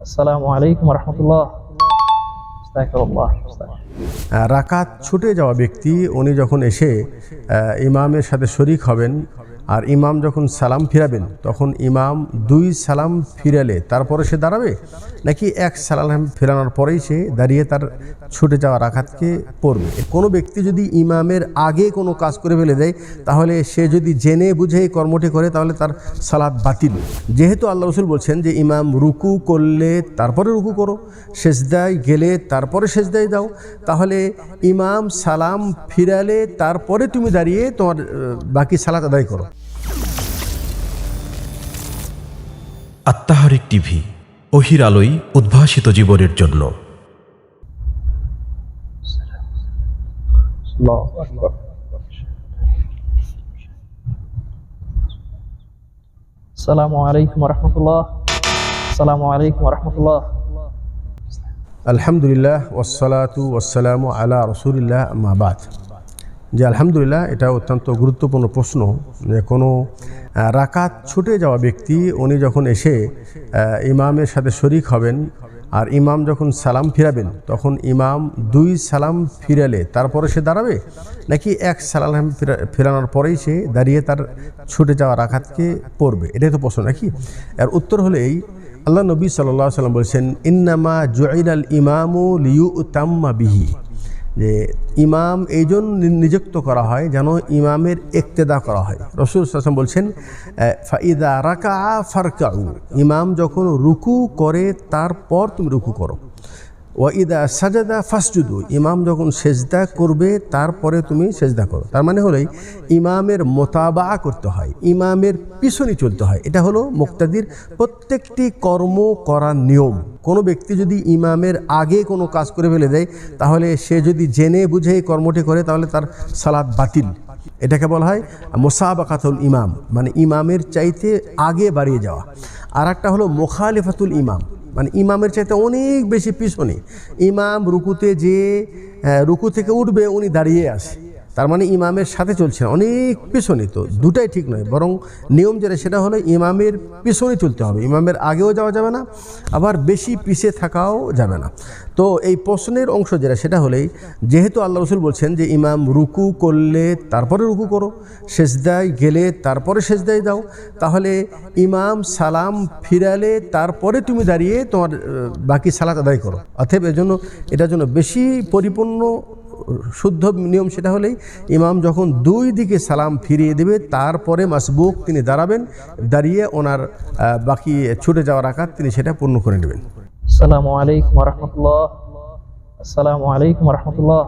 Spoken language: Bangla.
আসসালামু রাকাত ছুটে যাওয়া ব্যক্তি উনি যখন এসে ইমামের সাথে শরিক হবেন আর ইমাম যখন সালাম ফিরাবেন, তখন ইমাম দুই সালাম ফিরালে তারপরে সে দাঁড়াবে? নাকি এক সালাম ফেরানোর পরেই সে দাঁড়িয়ে তার ছুটে যাওয়া রাকাতকে পড়বে? কোনো ব্যক্তি যদি ইমামের আগে কোনো কাজ করে ফেলে দেয়, তাহলে সে যদি জেনে বুঝে এই কর্মটি করে, তাহলে তার সালাদ বাতিল। যেহেতু আল্লাহ রসুল বলছেন যে, ইমাম রুকু করলে তারপরে রুকু করো, সেজদায় গেলে তারপরে সেজদায় দাও তাহলে ইমাম সালাম ফিরালে তারপরে তুমি দাঁড়িয়ে তোমার, বাকি সালাত আদায় করো। আত্মাহারিক টিভি অহির আলোয় উদ্ভাসিত জীবনের জন্য। সালামু আলাইকুম রহমতুল্লাহ। সালামু আলাইকুম রহমতুল্লাহ। আলহামদুলিল্লাহ ওসালাতু ওসালামু আলা রসুলিল্লাহ আহমাবাদ যে আলহামদুলিল্লাহ এটা অত্যন্ত গুরুত্বপূর্ণ প্রশ্ন যে কোনো রাকাত ছুটে যাওয়া ব্যক্তি, উনি যখন এসে ইমামের সাথে শরিক হবেন আর ইমাম যখন সালাম ফিরাবেন, তখন ইমাম দুই সালাম ফিরালে, তারপরে সে দাঁড়াবে? নাকি এক সালাম ফিরা- ফেরানোর পরেই সে দাঁড়িয়ে তার ছুটে যাওয়া রাকাতকে পড়বে? এটাই তো প্রশ্ন, নাকি? আর উত্তর হলো এই, আল্লাহ নবী সাল্লাম বলছেন, ইন্নামা জুয়াইল ইমামু লিউ তাম্মা বিহি। যে ইমাম এই জন্য নিযুক্ত করা হয় যেন ইমামের একতেদা করা হয়। রসুল সাসম বলছেন ফাইদা রাকা ফারকাউ। ইমাম যখন রুকু করে, তারপর তুমি রুকু করো। ওয়াইদা সাজাদা ফাসজুদু। ইমাম যখন সেজদা করবে, তারপরে তুমি সেজদা করো। তার মানে হলোই ইমামের মোতাবা করতে হয়, ইমামের পিছনে চলতে হয়। এটা হলো মুক্তাদির প্রত্যেকটি কর্ম করার নিয়ম। কোনো ব্যক্তি যদি ইমামের আগে কোনো কাজ করে ফেলে দেয়, তাহলে সে যদি জেনে বুঝে এই কর্মটি করে, তাহলে তার সালাদ বাতিল। এটাকে বলা হয় মোসাবাকাতুল ইমাম মানে ইমামের চাইতে আগে বাড়িয়ে যাওয়া। আর একটা হলো মোখালিফাতুল ইমাম। মানে ইমামের চাইতে অনেক বেশি পিছনে। ইমাম রুকুতে যে রুকু থেকে উঠবে, উনি দাঁড়িয়ে আসে। তার মানে ইমামের সাথে চলছে অনেক পিছনে তো, দুটাই ঠিক নয়। বরং নিয়ম যেটা, সেটা হলো ইমামের পিছনে চলতে হবে। ইমামের আগেও যাওয়া যাবে না, আবার বেশি পিছিয়ে থাকাও যাবে না। তো এই প্রশ্নের অংশ যেটা, সেটা হলেই যেহেতু আল্লাহ রসুল বলছেন যে, ইমাম রুকু করলে তারপরে রুকু করো, সেজদায় গেলে তারপরে সেজদায় দাও, তাহলে ইমাম সালাম ফিরালে তারপরে তুমি দাঁড়িয়ে তোমার বাকি সালাত আদায় করো। অতএব এর জন্য, এটার জন্য বেশি পরিপূর্ণ শুদ্ধ নিয়ম সেটা হলেই ইমাম যখন দুই দিকে সালাম ফিরিয়ে দেবে, তারপরে মাসবুক তিনি দাঁড়াবেন, দাঁড়িয়ে ওনার বাকি ছুটে যাওয়ার আকার তিনি সেটা পূর্ণ করে নেবেন। আসসালামু আলাইকুম রহমতুল্লাহ আসসালামু আলাইকুম রহমতুল্লাহ